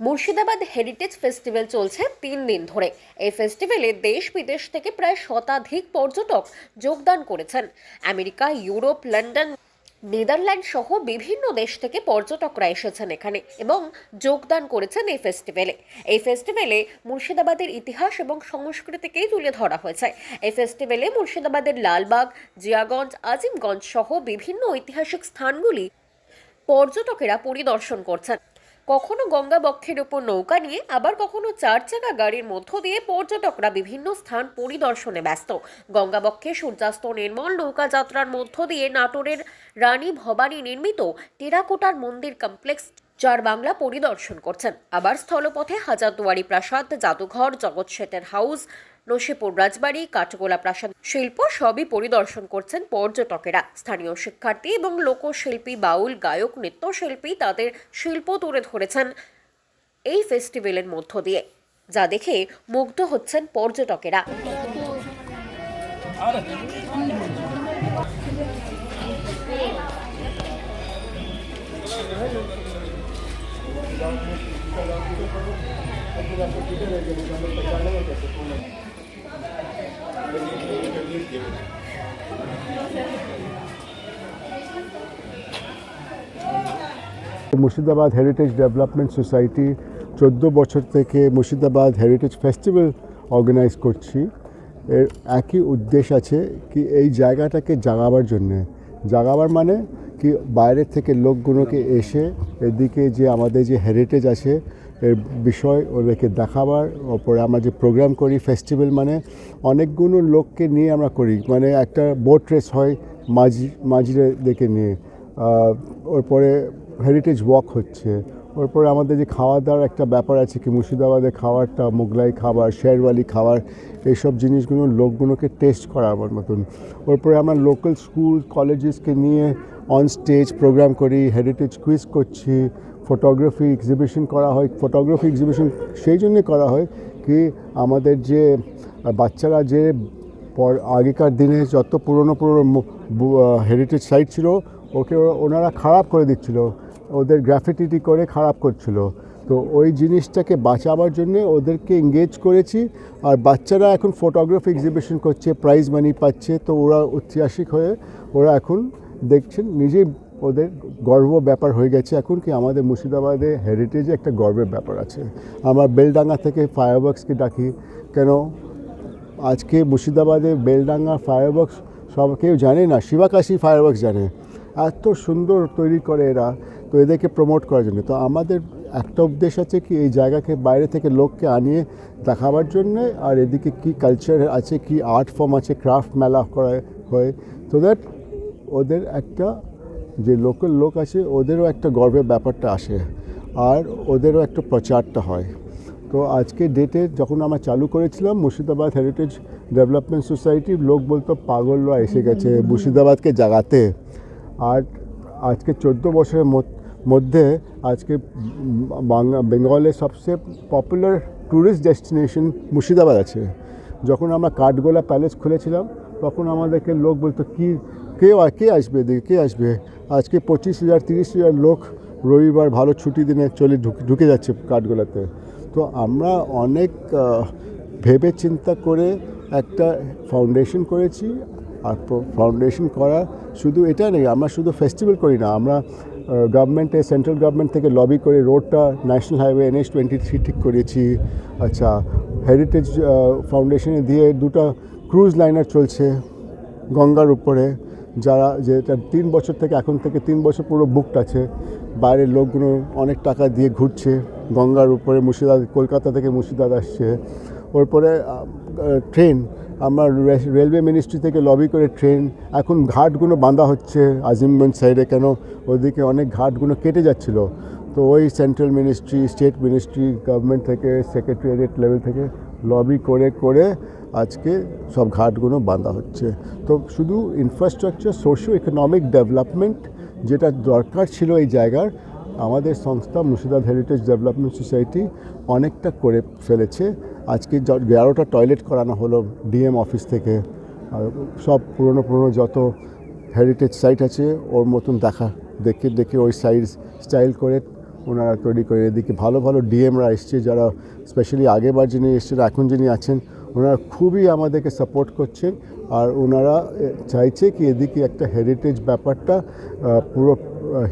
Murshidabad heritage festival চলছে তিন দিন ধরে। এই ফেস্টিভ্যালে দেশ বিদেশ থেকে প্রায় শতাধিক পর্যটক যোগদান করেছেন। আমেরিকা, ইউরোপ, লন্ডন, নেদারল্যান্ড সহ বিভিন্ন দেশ থেকে পর্যটকরা এসেছেন এখানে এবং যোগদান করেছেন এই ফেস্টিভ্যালে এই ফেস্টিভ্যালে মুর্শিদাবাদের ইতিহাস এবং সংস্কৃতিকেই তুলে ধরা হয়েছে। এই ফেস্টিভ্যালে মুর্শিদাবাদের লালবাগ, জিয়াগঞ্জ, আজিমগঞ্জ সহ বিভিন্ন ঐতিহাসিক স্থানগুলি পর্যটকেরা পরিদর্শন করছেন। কখনো গঙ্গা বক্ষের উপর নৌকা নিয়ে, আবার কখনো চার চাকা গাড়ির মধ্য দিয়ে পর্যটকরা বিভিন্ন স্থান পরিদর্শনে ব্যস্ত। গঙ্গাবক্ষে সূর্যাস্ত নির্মল নৌকা যাত্রার মধ্য দিয়ে নাটোরের রানী ভবানী নির্মিত টেরাকোটার মন্দির কমপ্লেক্স চার বাংলা পরিদর্শন করছেন। আবার স্থলপথে হাজারদুয়ারি প্রাসাদ, জাদুঘর জগৎ শেঠের হাউস নসিপুর রাজবাড়ি, কাঠগোলা প্রাসাদ শিল্প সবই পরিদর্শন করছেন পর্যটকেরা। স্থানীয় শিক্ষার্থী এবং লোকশিল্পী, বাউল, গায়ক, নৃত্যশিল্পী তাদের শিল্প তুলে ধরেছেন এই ফেস্টিভ্যালের মধ্য দিয়ে, যা দেখে মুগ্ধ হচ্ছেন পর্যটকেরা। মুর্শিদাবাদ হেরিটেজ ডেভেলপমেন্ট সোসাইটি চোদ্দ বছর থেকে মুর্শিদাবাদ হেরিটেজ ফেস্টিভ্যাল অর্গানাইজ করছি। এর একই উদ্দেশ্য আছে কি এই জায়গাটাকে জাগাবার জন্যে। জাগাবার মানে কি বাইরের থেকে লোকগুলোকে এসে এদিকে যে আমাদের যে হেরিটেজ আছে, এর বিষয় ওদেরকে দেখাবার, ওপরে আমরা যে প্রোগ্রাম করি ফেস্টিভ্যাল মানে অনেকগুলো লোককে নিয়ে আমরা করি। মানে একটা বোট রেস হয় মাঝি মাঝিদেরকে নিয়ে। ওরপরে হেরিটেজ ওয়াক হচ্ছে। ওরপরে আমাদের যে খাওয়া দাওয়ার একটা ব্যাপার আছে কি মুর্শিদাবাদের খাবারটা মোগলাই খাবার, শেরওয়ালি খাবার, এইসব জিনিসগুলো লোকগুলোকে টেস্ট করাবার মতন। ওরপরে আমরা লোকাল স্কুল কলেজেসকে নিয়ে অন স্টেজ প্রোগ্রাম করি হেরিটেজ কুইজ করছি ফটোগ্রাফি এক্সিবিশন করা হয়। ফটোগ্রাফি এক্সিবিশন সেই জন্যে করা হয় কি, আমাদের যে বাচ্চারা যে আগেকার দিনে যত পুরনো পুরনো হেরিটেজ সাইট ছিল ওকে ওনারা খারাপ করে দিচ্ছিল। ওদের গ্রাফিটিটি করে খারাপ করছিল। তো ওই জিনিসটাকে বাঁচাবার জন্যে ওদেরকে এঙ্গেজ করেছি। আর বাচ্চারা এখন ফটোগ্রাফি এক্সিবিশন করছে প্রাইজ মানি পাচ্ছে। তো ওরা ঐতিহাসিক হয়ে ওরা এখন দেখছেন, নিজেই ওদের গর্ব ব্যাপার হয়ে গেছে এখন কি আমাদের মুর্শিদাবাদে হেরিটেজে একটা গর্বের ব্যাপার আছে। আমরা বেলডাঙ্গা থেকে ফায়ারওয়ার্কসকে ডাকি। কেন? আজকে মুর্শিদাবাদে বেলডাঙ্গা ফায়ারওয়ার্কস সব কেউ জানে না। শিবাকাশি ফায়ারওয়ার্কস জানে। এত সুন্দর তৈরি করে এরা, তো এদেরকে প্রমোট করার জন্য। তো আমাদের একটা উদ্দেশ্য আছে কি, এই জায়গাকে, বাইরে থেকে লোককে আনিয়ে দেখাবার জন্যে, আর এদিকে কি কালচার আছে, কি আর্ট ফর্ম আছে ক্রাফট মেলা করা, হয়। তো দ্যাট ওদের একটা, যে লোকাল লোক আছে, ওদেরও একটা গর্বের ব্যাপারটা আসে, আর ওদেরও একটা প্রচারটা হয়। তো আজকে ডেটে যখন আমরা চালু করেছিলাম মুর্শিদাবাদ হেরিটেজ ডেভেলপমেন্ট সোসাইটির লোক বলতো পাগলরা এসে গেছে, মুর্শিদাবাদকে জাগাতে। আর আজকে চোদ্দ বছরের মধ্য- আজকে বাংলা বেঙ্গলের সবচেয়ে পপুলার ট্যুরিস্ট ডেস্টিনেশন মুর্শিদাবাদ আছে। যখন আমরা কাঠগোলা প্যালেস খুলেছিলাম, তখন আমাদেরকে লোক বলতো, কি, কে কে আসবে এদিকে? কে আসবে? আজকে পঁচিশ হাজার, তিরিশ হাজার লোক রবিবার ভালো ছুটি দিনে চলে ঢুকে যাচ্ছে কাঠগোলাতে। তো আমরা অনেক ভেবে চিন্তা করে একটা ফাউন্ডেশন করেছি। আর ফাউন্ডেশন করা শুধু এটা নেই আমরা শুধু ফেস্টিভ্যাল করি না, আমরা গভর্নমেন্টে সেন্ট্রাল গভর্নমেন্ট থেকে লবি করে রোডটা national highway NS twenty three ঠিক করেছি। আচ্ছা হেরিটেজ ফাউন্ডেশনে দিয়ে দুটো ক্রুজ লাইনার চলছে গঙ্গার উপরে, যারা যেটা তিন বছর থেকে, এখন থেকে তিন বছর পুরো বুকড আছে। বাইরের লোকগুলো অনেক টাকা দিয়ে ঘুরছে গঙ্গার উপরে, মুর্শিদাবাদ, কলকাতা থেকে মুর্শিদাবাদ আসছে। ওরপরে ট্রেন আমরা রেলওয়ে মিনিস্ট্রি থেকে লবি করে ট্রেন এখন ঘাটগুলো বাঁধা হচ্ছে আজিমগঞ্জ সাইডে কেন? ওদিকে অনেক ঘাটগুলো কেটে যাচ্ছিল। তো ওই central ministry state ministry government থেকে সেক্রেটারিয়েট লেভেল থেকে লবি করে করে আজকে সব ঘাটগুলো বাঁধা হচ্ছে। তো শুধু ইনফ্রাস্ট্রাকচার সোশিও ইকোনমিক ডেভেলপমেন্ট যেটা দরকার ছিল এই জায়গার আমাদের সংস্থা মুর্শিদাবাদ হেরিটেজ ডেভেলপমেন্ট সোসাইটি অনেকটা করে ফেলেছে। আজকে এগারোটা টয়লেট করানো হলো ডিএম অফিস থেকে। সব পুরনো পুরনো যত হেরিটেজ সাইট আছে, ওর মতন দেখা, দেখে দেখে ওই সাইজ স্টাইল করে ওনারা তৈরি করে। এদিকে ভালো ভালো ডিএমরা এসছে যারা স্পেশালি আগেবার যিনি এসছেন, এখন যিনি আছেন ওনারা খুবই আমাদেরকে সাপোর্ট করছেন আর ওনারা চাইছে কি এদিকে একটা হেরিটেজ ব্যাপারটা পুরো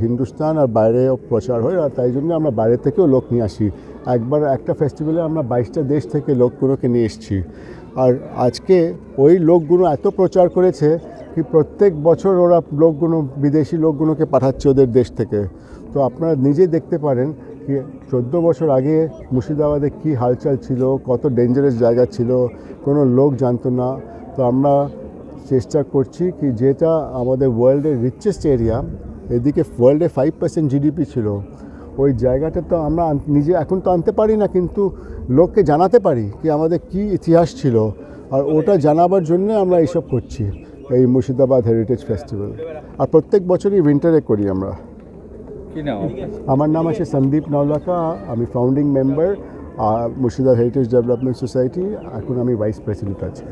হিন্দুস্তান আর বাইরেও প্রচার হয় আর তাই জন্য আমরা বাইরে থেকেও লোক নিয়ে আসি। একবার একটা ফেস্টিভ্যালে আমরা বাইশটা দেশ থেকে লোকগুলোকে নিয়ে এসেছি। আর আজকে ওই লোকগুলো এত প্রচার করেছে কি প্রত্যেক বছর ওরা লোকগুলো, বিদেশি লোকগুলোকে পাঠাচ্ছে ওদের দেশ থেকে। তো আপনারা নিজেই দেখতে পারেন কি চোদ্দ বছর আগে মুর্শিদাবাদে কী হালচাল ছিল, কত ডেঞ্জারাস জায়গা ছিল, কোনো লোক জানতো না। তো আমরা চেষ্টা করছি কি যেটা আমাদের ওয়ার্ল্ডের রিচেস্ট এরিয়া এদিকে ওয়ার্ল্ডে ফাইভ পার্সেন্ট জিডিপি ছিল। ওই জায়গাটা তো আমরা নিজে এখন তো আনতে পারি না, কিন্তু লোককে জানাতে পারি কি আমাদের কি ইতিহাস ছিল। আর ওটা জানাবার জন্য আমরা এইসব করছি, এই মুর্শিদাবাদ হেরিটেজ ফেস্টিভ্যাল আর প্রত্যেক বছরই উইন্টারে করি আমরা? আমার নাম আছে সন্দীপ নওলাকা, আমি founding member Murshidabad heritage development society এখন আমি ভাইস প্রেসিডেন্ট আছি।